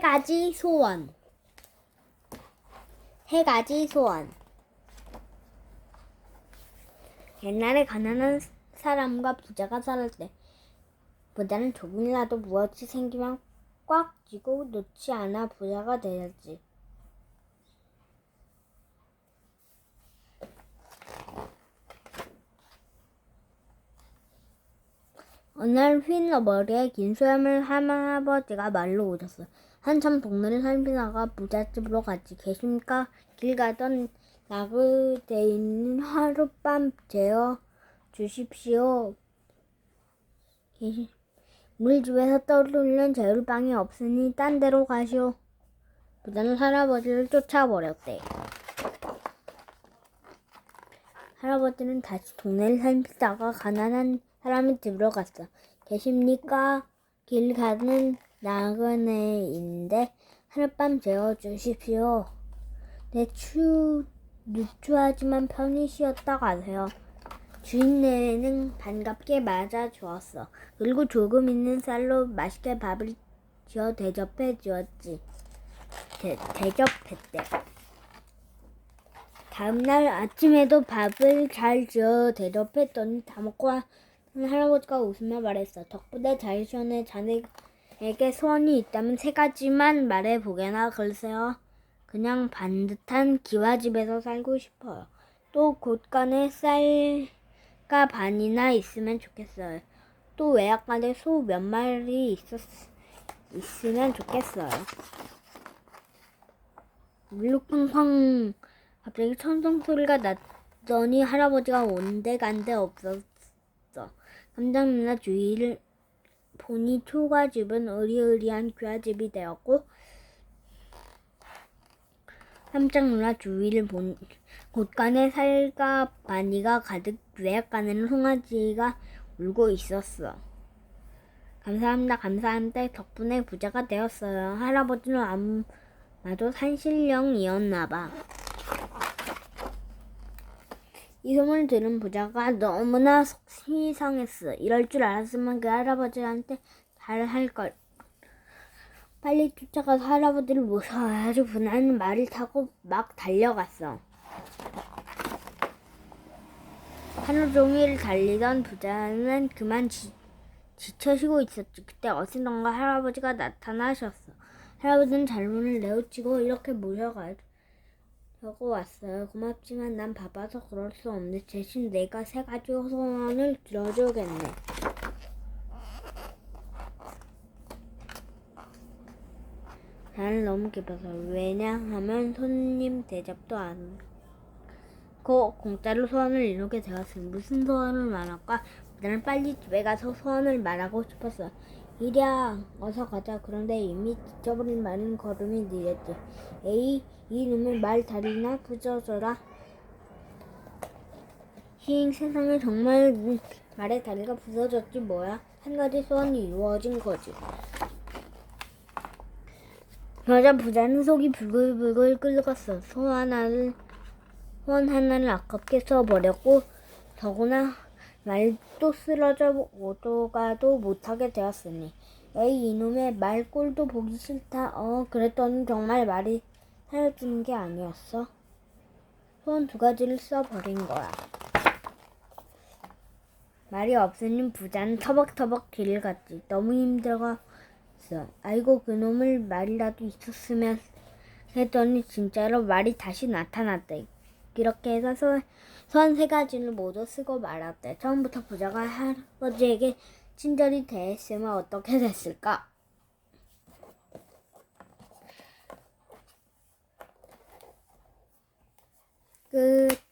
가지 소원. 세 가지 소원. 옛날에 가난한 사람과 부자가 살을 때 부자는 조금이라도 무엇이 생기면 꽉 쥐고 놓지 않아 부자가 되었지. 어느 날흰 머리에 긴 수염을 한 할아버지가 말로 오셨어. 한참 동네를 살피다가 부잣집으로 갔지. 계십니까? 길 가던 나그대 있는 하룻밤 재워 주십시오. 우리 집에서 떠오르는 제울방이 없으니 딴 데로 가시오. 부자는 할아버지를 쫓아버렸대. 할아버지는 다시 동네를 살피다가 가난한 사람의 집으로 갔어. 계십니까? 길 가는 나그네인데 하룻밤 재워 주십시오. 내 추, 누추하지만 편히 쉬었다 가세요. 주인네는 반갑게 맞아 주었어. 그리고 조금 있는 쌀로 맛있게 밥을 지어 대접해 주었지. 대, 대접했대. 다음날 아침에도 밥을 잘 지어 대접했더니 다 먹고 한 할아버지가 웃으며 말했어. 덕분에 잘 시원해 자네 에게 소원이 있다면 세 가지만 말해보게나 글쎄요. 그냥 반듯한 기와집에서 살고 싶어요. 또 곳간에 쌀가 반이나 있으면 좋겠어요. 또 외양간에 소 몇 마리 있었, 있으면 좋겠어요. 물룩팡팡 갑자기 천둥 소리가 났더니 할아버지가 온데간데 없었어. 깜짝 놀라 주위를 보니 초가집은 으리으리한 귀화집이 되었고 깜짝 놀라 주위를 본 곳간에 살과 바니가 가득 외양간에는 송아지가 울고 있었어. 감사합니다. 감사합니다. 덕분에 부자가 되었어요. 할아버지는 아마도 산신령이었나 봐. 이 소문을 들은 부자가 너무나 속이 상했어. 이럴 줄 알았으면 그 할아버지한테 잘 할 걸. 빨리 쫓아가서 할아버지를 모셔와야지 분한 말을 타고 막 달려갔어. 하루 종일 달리던 부자는 그만 지, 지쳐 쉬고 있었지. 그때 어디선가 할아버지가 나타나셨어. 할아버지는 잘문을 내어치고 이렇게 모셔가지고 왔어요. 고맙지만 난 바빠서 그럴 수 없는데 대신 내가 세 가지 소원을 들어주겠네. 나는 너무 기뻐서 왜냐하면 손님 대접도 않고 공짜로 소원을 이루게 되었으니 무슨 소원을 말할까? 나는 빨리 집에 가서 소원을 말하고 싶었어. 이랴 어서 가자. 그런데 이미 지쳐버린 말은 걸음이 느렸지. 에이 이 놈의 말 다리나 부서져라. 힝 세상에 정말 말의 다리가 부서졌지 뭐야. 한 가지 소원이 이루어진 거지. 여자 부자는 속이 불글불글 끓었어. 소원 하나를 소원 하나를 아깝게 써버렸고 더구나 말도 쓰러져 오도가도 못하게 되었으니 에이 이놈의 말 꼴도 보기 싫다. 어 그랬더니 정말 말이 사라지는 게 아니었어. 소원 두 가지를 써버린 거야. 말이 없으니 부자는 터벅터벅 길을 갔지. 너무 힘들어. 아이고 그놈을 말이라도 있었으면 했더니 진짜로 말이 다시 나타났대. 이렇게 해서 손 세 가지를 모두 쓰고 말았대. 처음부터 부자가 할아버지에게 친절히 대했으면 어떻게 됐을까? 끝.